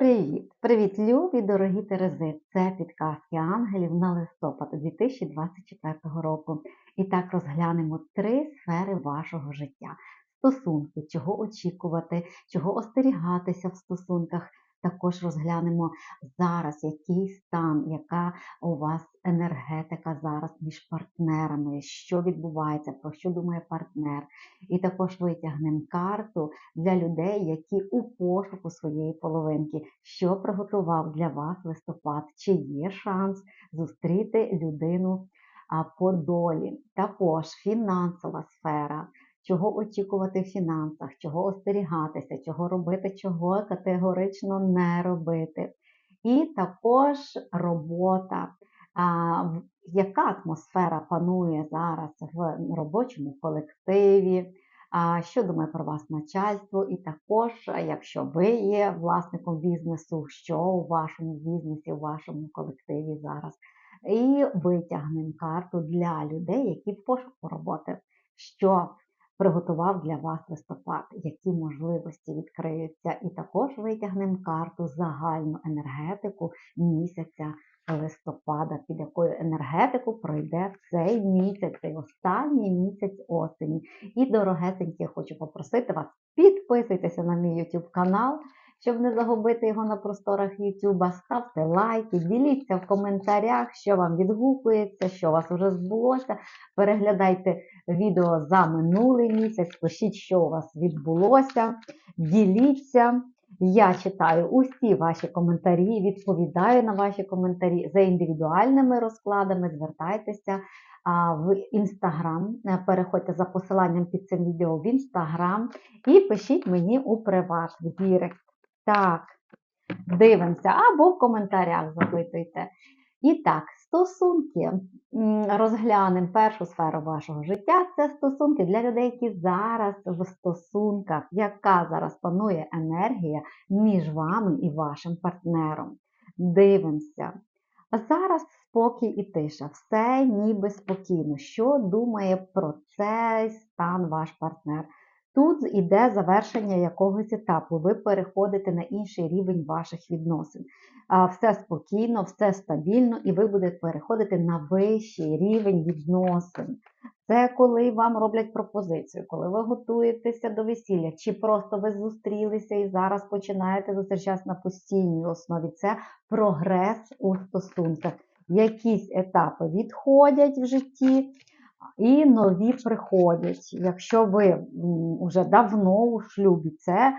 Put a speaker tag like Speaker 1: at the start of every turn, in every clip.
Speaker 1: Привіт! Привіт, любі, дорогі Терези! Це підказки ангелів на листопад 2024 року. І так розглянемо три сфери вашого життя: стосунки, чого очікувати, чого остерігатися в стосунках. Також розглянемо зараз, який стан, яка у вас енергетика зараз між партнерами, що відбувається, про що думає партнер. І також витягнемо карту для людей, які у пошуку своєї половинки, що приготував для вас листопад, чи є шанс зустріти людину по долі. Також фінансова сфера. Чого очікувати в фінансах, чого остерігатися, чого робити, чого категорично не робити. І також робота, яка атмосфера панує зараз в робочому колективі, що думає про вас начальство, і також, якщо ви є власником бізнесу, що у вашому бізнесі, у вашому колективі зараз. І витягнемо карту для людей, які в пошуку роботи. що приготував для вас листопад, які можливості відкриються, і також витягнемо карту загальну енергетику місяця листопада, під якою енергетику пройде цей місяць, цей останній місяць осені. І, дорогесенькі, хочу попросити вас, підписуйтеся на мій YouTube канал. Щоб не загубити його на просторах Ютуба, ставте лайки, діліться в коментарях, що вам відгукується, що у вас вже збулося. Переглядайте відео за минулий місяць, пишіть, що у вас відбулося, діліться. Я читаю усі ваші коментарі, відповідаю на ваші коментарі за індивідуальними розкладами. Звертайтеся в інстаграм, переходьте за посиланням під цим відео в інстаграм і пишіть мені у приват в Дірект. Так, дивимося, або в коментарях запитуйте. І так, стосунки. Розглянемо першу сферу вашого життя. Це стосунки для людей, які зараз в стосунках, яка зараз панує енергія між вами і вашим партнером. Дивимося. Зараз спокій і тиша. Все ніби спокійно. Що думає про цей стан ваш партнер? Тут іде завершення якогось етапу, ви переходите на інший рівень ваших відносин. Все спокійно, все стабільно, і ви будете переходити на вищий рівень відносин. Це коли вам роблять пропозицію, коли ви готуєтеся до весілля, чи просто ви зустрілися і зараз починаєте зустрічатися на постійній основі. Це прогрес у стосунках. Якісь етапи відходять в житті, і нові приходять. Якщо ви вже давно у шлюбі, це,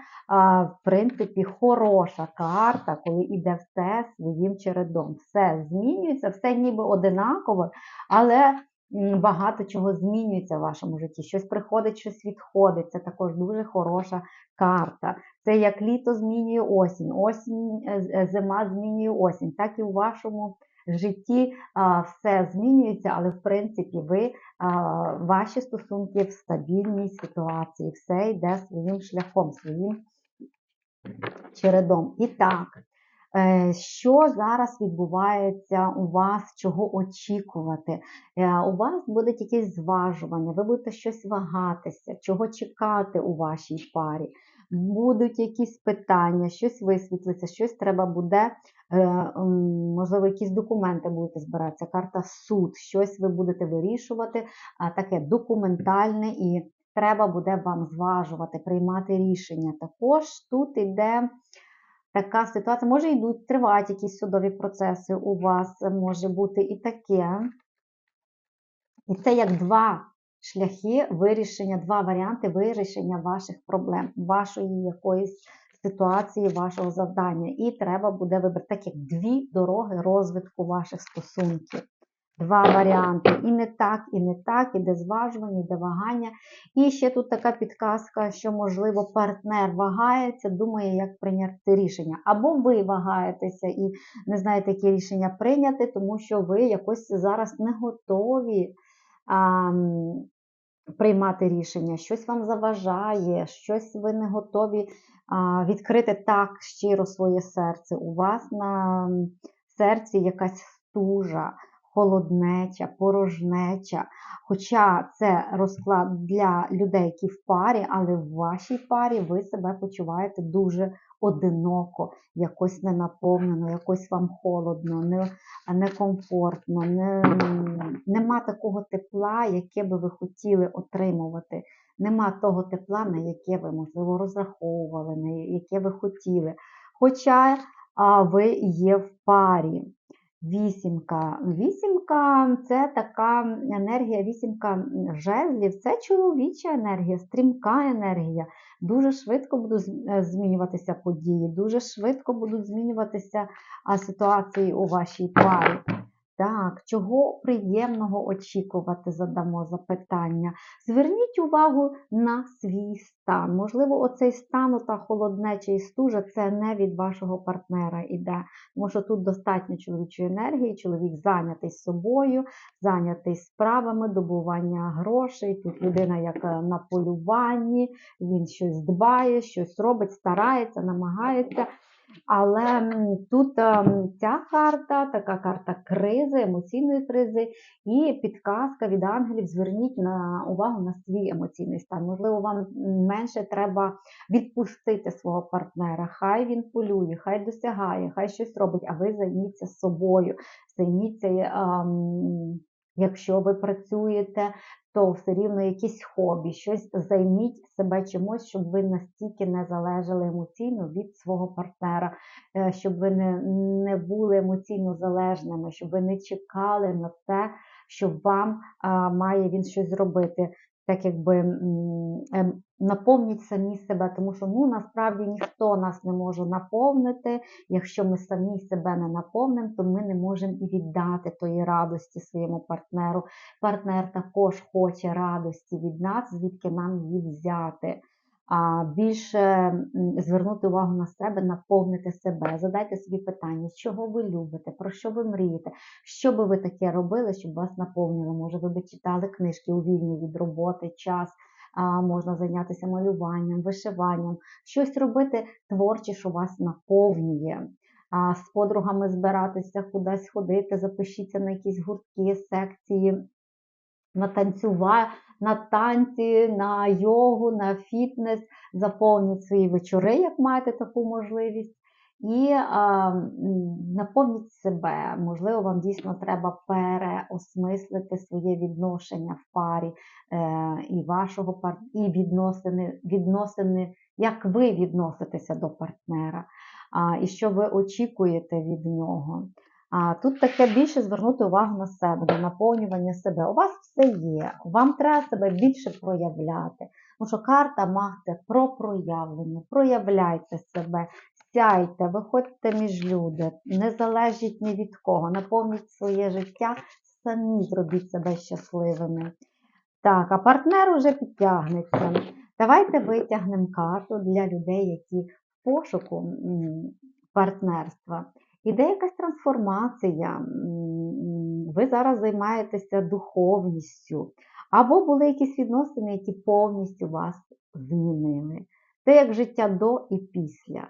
Speaker 1: в принципі, хороша карта, коли йде все своїм чередом. Все змінюється, все ніби одинаково, але багато чого змінюється в вашому житті. Щось приходить, щось відходить. Це також дуже хороша карта. Це як літо змінює осінь, осінь, е, е, зима змінює осінь, так і у вашому все змінюється, але в принципі ви ваші стосунки в стабільній ситуації, все йде своїм шляхом, своїм чередом. І так, е, що зараз відбувається у вас, чого очікувати? Е, у вас будуть якісь зважування, ви будете щось вагатися, чого чекати у вашій парі будуть якісь питання, щось висвітлиться, щось треба буде, е, можливо, якісь документи будете збиратися, карта суд, щось ви будете вирішувати, таке документальне і треба буде вам зважувати, приймати рішення. Також тут йде. Така ситуація, може йдуть, тривають якісь судові процеси у вас, може бути і таке. І це як два шляхи вирішення, два варіанти вирішення ваших проблем, вашої якоїсь ситуації, вашого завдання. І треба буде вибрати так як дві дороги розвитку ваших стосунків. Два варіанти. І не так, і не так, іде зважування, іде вагання. І ще тут така підказка, що, можливо, партнер вагається, думає, як прийняти рішення. Або ви вагаєтеся і не знаєте, які рішення прийняти, тому що ви якось зараз не готові приймати рішення, щось вам заважає, щось ви не готові відкрити так щиро своє серце. У вас на серці якась стужа. Холоднеча, порожнеча. Хоча це розклад для людей, які в парі, але в вашій парі ви себе почуваєте дуже одиноко, якось ненаповнено, якось вам холодно, не, некомфортно, не, нема такого тепла, яке би ви хотіли отримувати. Нема того тепла, на яке ви, можливо, розраховували, на яке ви хотіли. Хоча а, ви є в парі. Вісімка. Вісімка це така енергія, вісімка жезлів, це чоловіча енергія, стрімка енергія. Дуже швидко будуть е, змінюватися події, дуже швидко будуть змінюватися ситуації у вашій парі. Так, чого приємного очікувати, задамо запитання. Зверніть увагу на свій стан. Можливо, оцей стан, ота холоднеча і стужа, це не від вашого партнера іде. Тому що тут достатньо чоловічої енергії, чоловік зайнятий собою, зайнятий справами, добування грошей. Тут людина як на полюванні, він щось дбає, щось робить, старається, намагається. Але тут ем, ця карта, така карта кризи, емоційної кризи, і підказка від ангелів: зверніть на увагу на свій емоційний стан. Можливо, вам менше треба відпустити свого партнера. Хай він полює, хай досягає, хай щось робить, а ви займіться собою. Займіться, ем, якщо ви працюєте, то все рівно якісь хобі, щось займіть себе чимось, щоб ви настільки не залежали емоційно від свого партнера, е, щоб ви не, не були емоційно залежними, щоб ви не чекали на те, що вам а, має він щось зробити. Так якби ем, наповніть самі себе, тому що ну насправді ніхто нас не може наповнити. Якщо ми самі себе не наповнимо, то ми не можемо і віддати тої радості своєму партнеру. Партнер також хоче радості від нас, звідки нам її взяти. Більше звернути увагу на себе, наповнити себе, задайте собі питання, чого ви любите, про що ви мрієте, що би ви таке робили, щоб вас наповнило. Може, ви би читали книжки у вільний від роботи, час, можна зайнятися малюванням, вишиванням, щось робити творче, що вас наповнює. З подругами збиратися, кудись ходити, запишіться на якісь гуртки, секції, на танцюва, на танці, на йогу, на фітнес, заповніть свої вечори, як маєте таку можливість. І а, наповніть себе. Можливо, вам дійсно треба переосмислити своє відношення в парі е, і вашого пар... і відносини, відносини, як ви відноситеся до партнера, а, і що ви очікуєте від нього. Тут таке більше звернути увагу на себе, до наповнювання себе. У вас все є, вам треба себе більше проявляти. Тому що карта це про проявлення. Проявляйте себе, сяйте, виходьте між люди, не залежіть ні від кого, наповніть своє життя, самі зробіть себе щасливими. Так, а партнер уже підтягнеться. Давайте витягнемо карту для людей, які в пошуку партнерства. Іде якась трансформація, ви зараз займаєтеся духовністю, або були якісь відносини, які повністю вас змінили. Це як життя до і після.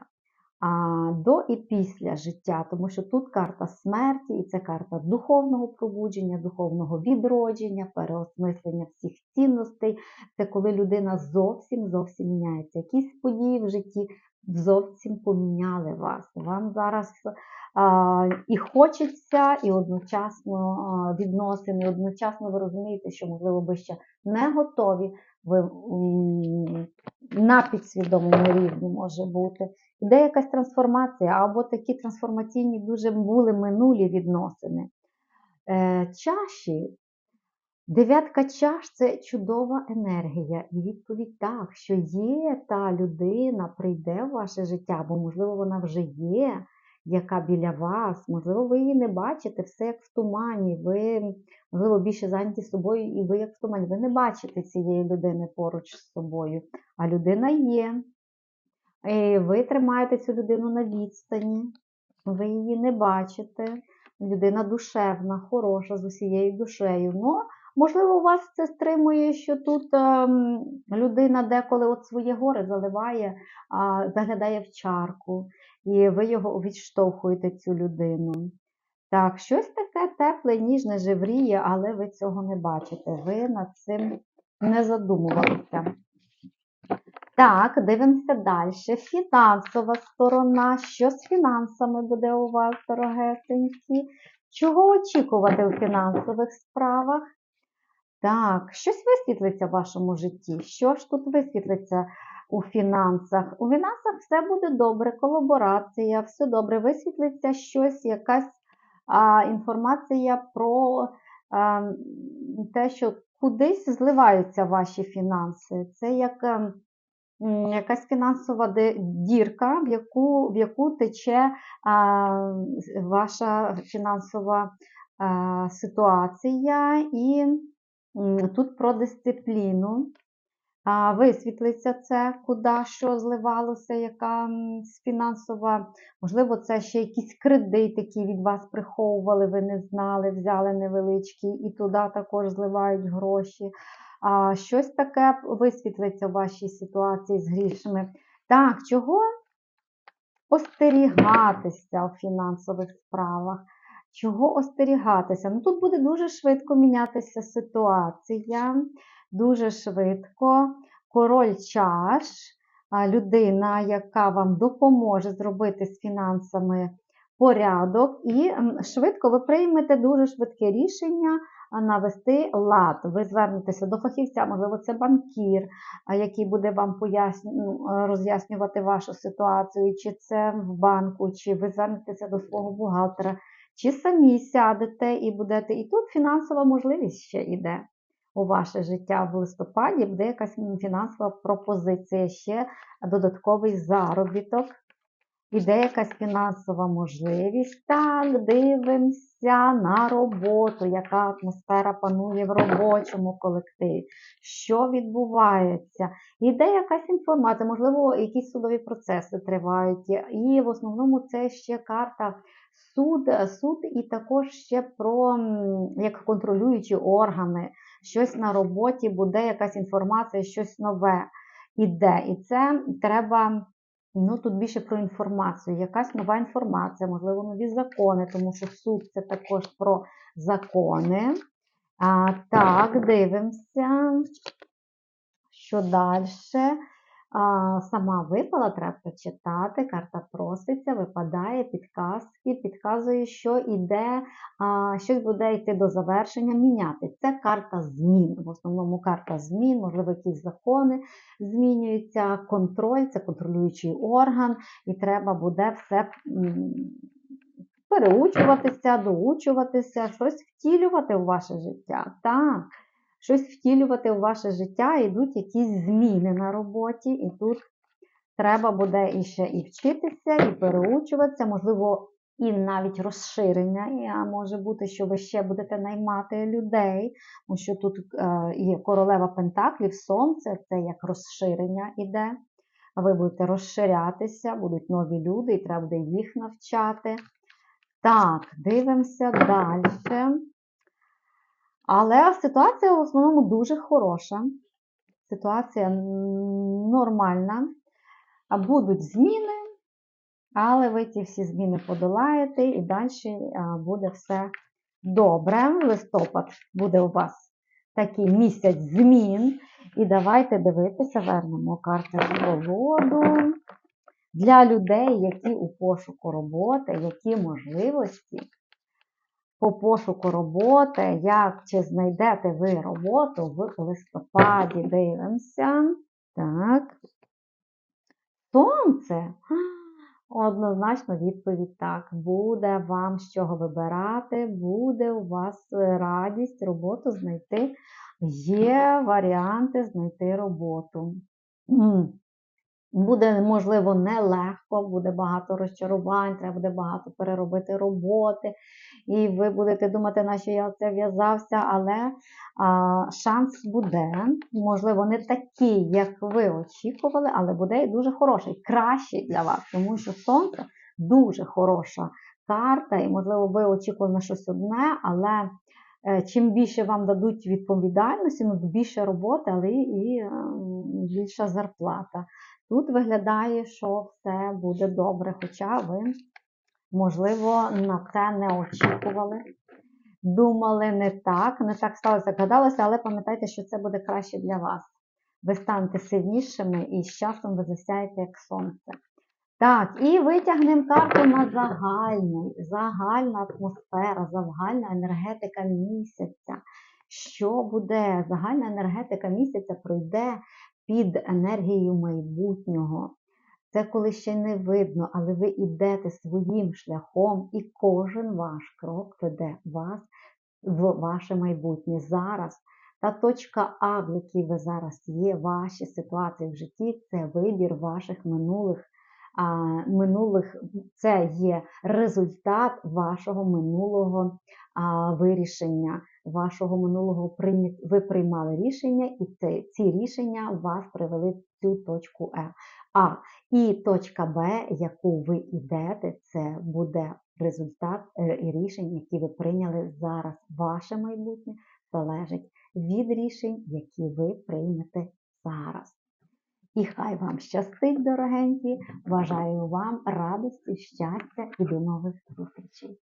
Speaker 1: А до і після життя, тому що тут карта смерті, і це карта духовного пробудження, духовного відродження, переосмислення всіх цінностей. Це коли людина зовсім зовсім міняється. Якісь події в житті зовсім поміняли вас. Вам зараз а, і хочеться, і одночасно відносини, одночасно ви розумієте, що, можливо, ви ще не готові. Ви на підсвідомому рівні може бути. Іде якась трансформація, або такі трансформаційні дуже були минулі відносини. Е, чаші. Дев'ятка чаш це чудова енергія. І відповідь так, що є та людина, прийде в ваше життя, бо, можливо, вона вже є, яка біля вас, можливо, ви її не бачите, все як в тумані. Ви, можливо, більше зайняті собою, і ви як в тумані. Ви не бачите цієї людини поруч з собою, а людина є. І ви тримаєте цю людину на відстані, ви її не бачите. Людина душевна, хороша, з усією душею. Ну, можливо, у вас це стримує, що тут ем, людина деколи от своє горе заливає, а, заглядає в чарку, і ви його відштовхуєте, цю людину. Так, щось таке тепле, ніжне, жевріє, але ви цього не бачите. Ви над цим не задумувалися. Так, дивимося далі. Фінансова сторона. Що з фінансами буде у вас, дорогесенькі? Чого очікувати у фінансових справах? Так, щось висвітлиться в вашому житті. Що ж тут висвітлиться у фінансах? У фінансах все буде добре, колаборація, все добре. Висвітлиться щось, якась а, інформація про а, те, що кудись зливаються ваші фінанси. Це як ем, м, якась фінансова дірка, в яку, в яку тече а, ваша фінансова а, ситуація. І тут про дисципліну. Висвітлиться це, куди що зливалося, яка фінансова, можливо, це ще якісь кредити, які від вас приховували, ви не знали, взяли невеличкі, і туди також зливають гроші. А, щось таке висвітлиться в вашій ситуації з грішми. Так, чого остерігатися у фінансових справах? Чого остерігатися? Ну, тут буде дуже швидко мінятися ситуація, дуже швидко. Король чаш, людина, яка вам допоможе зробити з фінансами порядок, і швидко ви приймете дуже швидке рішення навести лад. Ви звернетеся до фахівця, можливо, це банкір, який буде вам поясню- ну, роз'яснювати вашу ситуацію, чи це в банку, чи ви звернетеся до свого бухгалтера, чи самі сядете і будете. І тут фінансова можливість ще йде у ваше життя в листопаді, буде якась фінансова пропозиція, ще додатковий заробіток. Іде якась фінансова можливість. Так, дивимося на роботу, яка атмосфера панує в робочому колективі, що відбувається. Іде якась інформація, можливо, якісь судові процеси тривають. І в основному це ще карта суд, суд і також ще про як контролюючі органи. Щось на роботі буде, якась інформація, щось нове іде. І це треба. Ну, тут більше про інформацію, якась нова інформація, можливо, нові закони, тому що суд це також про закони. А, так, дивимося. Що далі? Сама випала, треба прочитати. Карта проситься, випадає, підказки, підказує, що іде, а, щось буде йти до завершення, міняти. Це карта змін. В основному карта змін, можливо, якісь закони змінюються, контроль, це контролюючий орган, і треба буде все переучуватися, доучуватися, щось втілювати у ваше життя. Так, щось втілювати у ваше життя, йдуть якісь зміни на роботі, і тут треба буде іще і вчитися, і переучуватися, можливо, і навіть розширення. А може бути, що ви ще будете наймати людей, тому що тут е, є королева Пентаклів, сонце це як розширення іде. Ви будете розширятися, будуть нові люди, і треба буде їх навчати. Так, дивимося далі. Але ситуація в основному дуже хороша. Ситуація нормальна. Будуть зміни, але ви ті всі зміни подолаєте і далі буде все добре. Листопад буде у вас такий місяць змін. І давайте дивитися, вернемо карти колоду. Для людей, які у пошуку роботи, які можливості по пошуку роботи, як чи знайдете ви роботу в листопаді. Дивимося. Так. Сонце. Однозначно відповідь так. Буде вам з чого вибирати, буде у вас радість роботу знайти. Є варіанти знайти роботу. Буде, можливо, нелегко, буде багато розчарувань, треба буде багато переробити роботи. І ви будете думати, на що я це в'язався, але а, шанс буде. Можливо, не такий, як ви очікували, але буде і дуже хороший, кращий для вас, тому що сонце дуже хороша карта, і, можливо, ви очікували на щось одне, але е, чим більше вам дадуть відповідальності, ну, більше роботи, але і е, більша зарплата. Тут виглядає, що все буде добре, хоча ви, можливо, на це не очікували. Думали не так, не так сталося, як гадалося, але пам'ятайте, що це буде краще для вас. ви станете сильнішими і з часом ви засяєте як сонце. Так, і витягнемо карту на загальний, загальна атмосфера, загальна енергетика місяця. Що буде? Загальна енергетика місяця пройде під енергією майбутнього. Це коли ще не видно, але ви йдете своїм шляхом, і кожен ваш крок веде вас в ваше майбутнє. Зараз та точка А, в якій ви зараз є, ваші ситуації в житті, це вибір ваших минулих. Минулих це є результат вашого минулого вирішення, вашого минулого ви приймали рішення, і ці рішення вас привели в цю точку Е. А і точка Б, яку ви йдете, це буде результат е, і рішень, які ви прийняли зараз. Ваше майбутнє залежить від рішень, які ви приймете зараз. І хай вам щастить, дорогенькі. Бажаю вам радості, щастя і до нових зустрічей.